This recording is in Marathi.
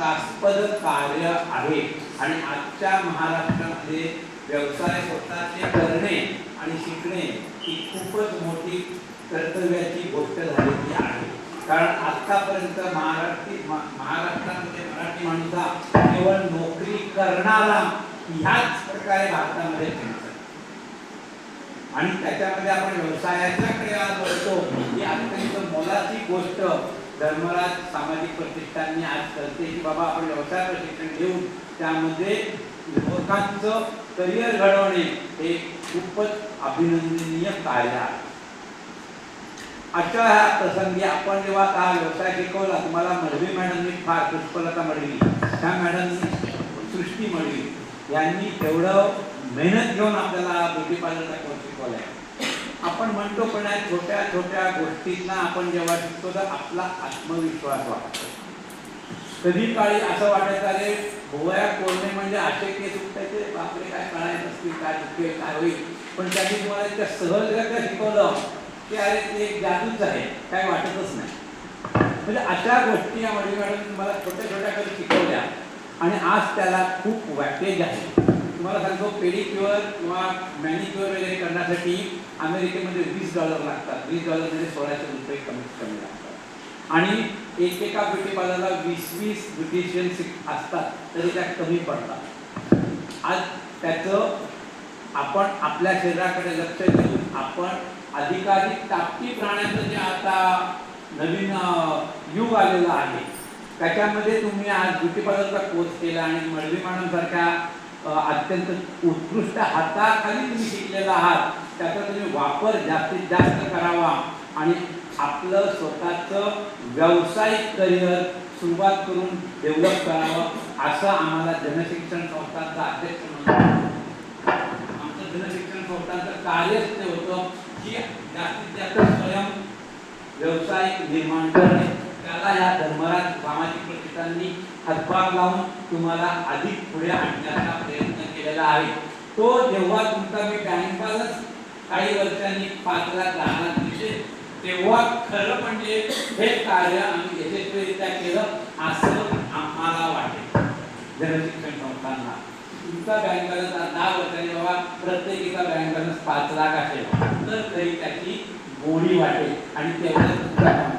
कौतुकास्पद कार्य आहे. आणि आजच्या महाराष्ट्रामध्ये व्यवसाय स्वतःचे करणे आणि शिकणे ही खूपच मोठी कर्तव्याची गोष्ट झालेली आहे. कारण आत्तापर्यंत महाराष्ट्री महाराष्ट्रामध्ये मराठी माणसा केवळ नोकरी करणारा ह्याच प्रकारे भारतामध्ये आणि त्याच्यामध्ये आपण व्यवसायाच्याकडे आज बघतो ही अत्यंत मोलाची गोष्ट धर्मराज सामाजिक प्रतिष्ठानने आज करते की बाबा आपण व्यवसाय प्रशिक्षण घेऊन त्यामध्ये युवकांचं करिअर घडवणे हे खूपच अभिनंदनीय कार्य आहे. अशा ह्या प्रसंगी आपण जेव्हा हा व्यवसाय शिकवला तुम्हाला मडवी मॅडमनी फार पुष्पलता मडवी त्या मॅडमनी सृष्टी मडवी. यांनी तेवढं मेहनत घेऊन आपल्याला ब्युटी पार्लरचा कोर्स शिकवलाय. आपण म्हणतो पण या छोट्या छोट्या गोष्टींना आपण जेव्हा शिकतो तर आपला आत्मविश्वास वाटतो कधी काळी असं वाटायचं आले भोवया कोरणे म्हणजे असे केस उठायचे बापरे काय कळायचं असतील काय दुखेल काय होईल? पण त्यांनी तुम्हाला त्या सहजगत्या शिकवलं की अरे ते एक जादूच आहे काय वाटतच नाही. म्हणजे अशा गोष्टी या मॅडम तुम्हाला छोट्या छोट्या कधी शिकवल्या? आणि आज त्याला खूप वॅटेज आहे तुम्हाला सांगतो पेडिक्युअर किंवा मॅनिक्युअर वगैरे करण्यासाठी अमेरिकेमध्ये वीस डॉलर लागतात. वीस डॉलर म्हणजे सोळाशे रुपये कमीत कमी लागतात. आणि एक एका ब्युटी पार्लरला वीस वीस ब्युटिशियन असतात तरी त्या कमी पडतात. आज त्याचं आपण आपल्या शरीराकडे लक्ष देऊन आपण अधिकाधिक टापटी प्राण्याचं जे आता नवीन युग आलेलं आहे त्याच्यामध्ये तुम्ही आज ब्युटी पार्लरचा कोर्स केला आणि मडवी सारख्या अत्यंत उत्कृष्ट हाताखाली तुम्ही शिकलेला आहात. त्याचा तुम्ही वापर जास्तीत जास्त करावा. आणि आपलं स्वतःचं व्यावसायिक करिअर सुरुवात करून डेव्हलप करावं असं आम्हाला जनशिक्षण संस्थांचा अध्यक्ष म्हणून आमचं जनशिक्षण संस्थांचं कार्यच ते होतं की जास्तीत जास्त स्वयं व्यवसाय निर्माण करणे. आता या धर्मराज सामाजिक प्रतिष्ठाननी हातभार लावून तुम्हाला अधिक पुढे आणण्याचा प्रयत्न केलेला आहे. तो जेव्हा तुमचा मी बँक बॅलन्स काही वर्षांनी पाच लाख राहणार लाख दिसेल तेव्हा खरं म्हणजे हे कार्य आम्ही यशस्वीरित्या केलं असं आम्हाला वाटेल. जनशिक्षण संस्थांना. तुमचा बँक बॅलन्स दहा वर्षांनी बाबा प्रत्येकीचा बँक बॅलन्स पाच लाख असेल. तर तरी त्याची गोडी वाटेल आणि तेव्हा